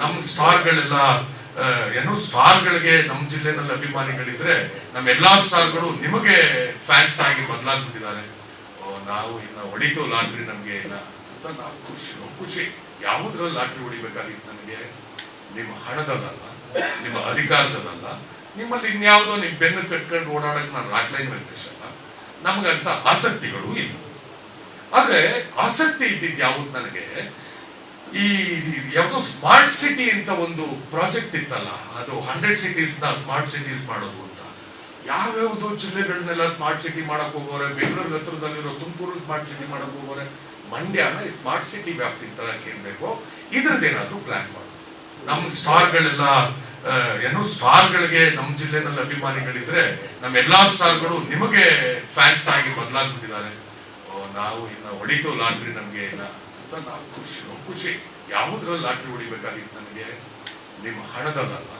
ನಮ್ಮ ಸ್ಟಾರ್ಗಳೆಲ್ಲ ಏನು ಸ್ಟಾರ್ಗಳಿಗೆ ನಮ್ಮ ಜಿಲ್ಲೆನಲ್ಲಿ ಅಭಿಮಾನಿಗಳಿದ್ರೆ ನಮ್ಮ ಎಲ್ಲಾ ಸ್ಟಾರ್ಗಳು ನಿಮಗೆ ಫ್ಯಾನ್ಸ್ ಆಗಿ ಬದಲಾಗ್ಬಿಟ್ಟಿದ್ದಾರೆ. ನಾವು ಇನ್ನ ಹೊಡಿತು ಲಾಟ್ರಿ ನಮ್ಗೆ ಇಲ್ಲ ಅಂತ ನಾವು ಖುಷಿ ಖುಷಿ. ಯಾವುದ್ರಲ್ಲಿ ಲಾಟ್ರಿ ಹೊಡಿಬೇಕಾಗಿತ್ತು ನನಗೆ ನಿಮ್ಮ ಹಣದಲ್ಲಲ್ಲ, ನಿಮ್ಮ ಅಧಿಕಾರದಲ್ಲ ನಿಮ್ಮಲ್ಲಿ ಇನ್ಯಾವುದೋ ನಿಮ್ ಬೆನ್ನು ಕಟ್ಕೊಂಡು ಓಡಾಡಕ್ ನಾನು ರಾಕ್ಲೈನ್ ವೆಂಕಟೇಶ್ ಅಲ್ಲ. ನಮಗಂತ ಆಸಕ್ತಿಗಳು ಇಲ್ಲ. ಆದ್ರೆ ಆಸಕ್ತಿ ಇದ್ದಿದ್ದು ಯಾವುದು ನನಗೆ? ಈ ಯಾವುದೋ ಸ್ಮಾರ್ಟ್ ಸಿಟಿ ಅಂತ ಒಂದು ಪ್ರಾಜೆಕ್ಟ್ ಇತ್ತಲ್ಲ, ಅದು ಹಂಡ್ರೆಡ್ ಸಿಟೀಸ್ನ ಸ್ಮಾರ್ಟ್ ಸಿಟೀಸ್ ಮಾಡೋದು ಅಂತ. ಯಾವ್ಯಾವುದೋ ಜಿಲ್ಲೆಗಳನ್ನೆಲ್ಲ ಸ್ಮಾರ್ಟ್ ಸಿಟಿ ಮಾಡಕ್ ಹೋಗೋರೆ ಬೆಂಗಳೂರು ಹತ್ರದಲ್ಲಿರೋ ತುಮಕೂರು ಸ್ಮಾರ್ಟ್ ಸಿಟಿ ಮಾಡಕ್ ಹೋಗೋರೆ ಮಂಡ್ಯನ ಈ ಸ್ಮಾರ್ಟ್ ಸಿಟಿ ವ್ಯಾಪ್ತಿ ತರಕ್ಕೆ ಏನ್ಬೇಕು ಇದ್ರದ್ದೇನಾದ್ರೂ ಪ್ಲಾನ್ ಮಾಡು. ನಮ್ಮ ಸ್ಟಾರ್ಗಳೆಲ್ಲ ಏನೋ ಏನು ಸ್ಟಾರ್ಗಳಿಗೆ ನಮ್ಮ ಜಿಲ್ಲೆನಲ್ಲಿ ಅಭಿಮಾನಿಗಳಿದ್ರೆ ನಮ್ಮ ಎಲ್ಲಾ ಸ್ಟಾರ್ಗಳು ನಿಮಗೆ ಫ್ಯಾನ್ಸ್ ಆಗಿ ಬದಲಾಗ್ಬಿಟ್ಟಿದ್ದಾರೆ. ನಾವು ಇನ್ನ ಹೊಡಿತು ಲಾಟ್ರಿ ನಮಗೆ ಇಲ್ಲ ಅಂತ ನಾವು ಖುಷಿ ಖುಷಿ ಯಾವುದ್ರಲ್ಲಿ ಲಾಟ್ರಿ ಹೊಡಿಬೇಕಾಗಿತ್ತು ನನಗೆ? ನಿಮ್ಮ ಹಣದಲ್ಲಲ್ಲ,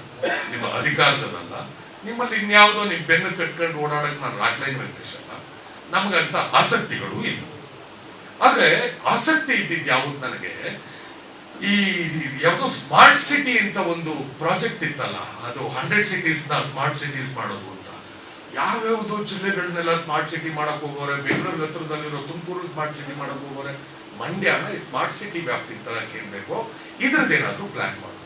ನಿಮ್ಮ ಅಧಿಕಾರದಲ್ಲ ನಿಮ್ಮಲ್ಲಿ ಇನ್ಯಾವುದೋ ನಿಮ್ ಬೆನ್ನು ಕಟ್ಕೊಂಡು ಓಡಾಡಕ್ ನಾನು ರಾಜ್ಯ ವೆಂಕಟೇಶ್ ಅಲ್ಲ. ನಮಗಂತ ಆಸಕ್ತಿಗಳು ಇಲ್ಲ. ಆದ್ರೆ ಆಸಕ್ತಿ ಇದ್ದಿದ್ದು ಯಾವುದು ನನಗೆ? ಈ ಯಾವುದೋ ಸ್ಮಾರ್ಟ್ ಸಿಟಿ ಅಂತ ಒಂದು ಪ್ರಾಜೆಕ್ಟ್ ಇತ್ತಲ್ಲ, ಅದು ಹಂಡ್ರೆಡ್ ಸಿಟೀಸ್ನ ಸ್ಮಾರ್ಟ್ ಸಿಟೀಸ್ ಮಾಡೋದು ಅಂತ. ಯಾವ್ಯಾವುದೋ ಜಿಲ್ಲೆಗಳನ್ನೆಲ್ಲ ಸ್ಮಾರ್ಟ್ ಸಿಟಿ ಮಾಡಕ್ ಹೋಗೋರೆ, ಬೆಂಗಳೂರು ಹತ್ರದಲ್ಲಿರೋ ತುಮಕೂರು ಸ್ಮಾರ್ಟ್ ಸಿಟಿ ಮಾಡಕ್ ಹೋಗೋರೆ. ಮಂಡ್ಯನ ಸ್ಮಾರ್ಟ್ ಸಿಟಿ ವ್ಯಾಪ್ತಿಗೆ ತರಕ್ಕೆ ಇರಬೇಕು ಇದ್ರದ್ದೇನಾದ್ರೂ ಪ್ಲಾನ್ ಮಾಡು.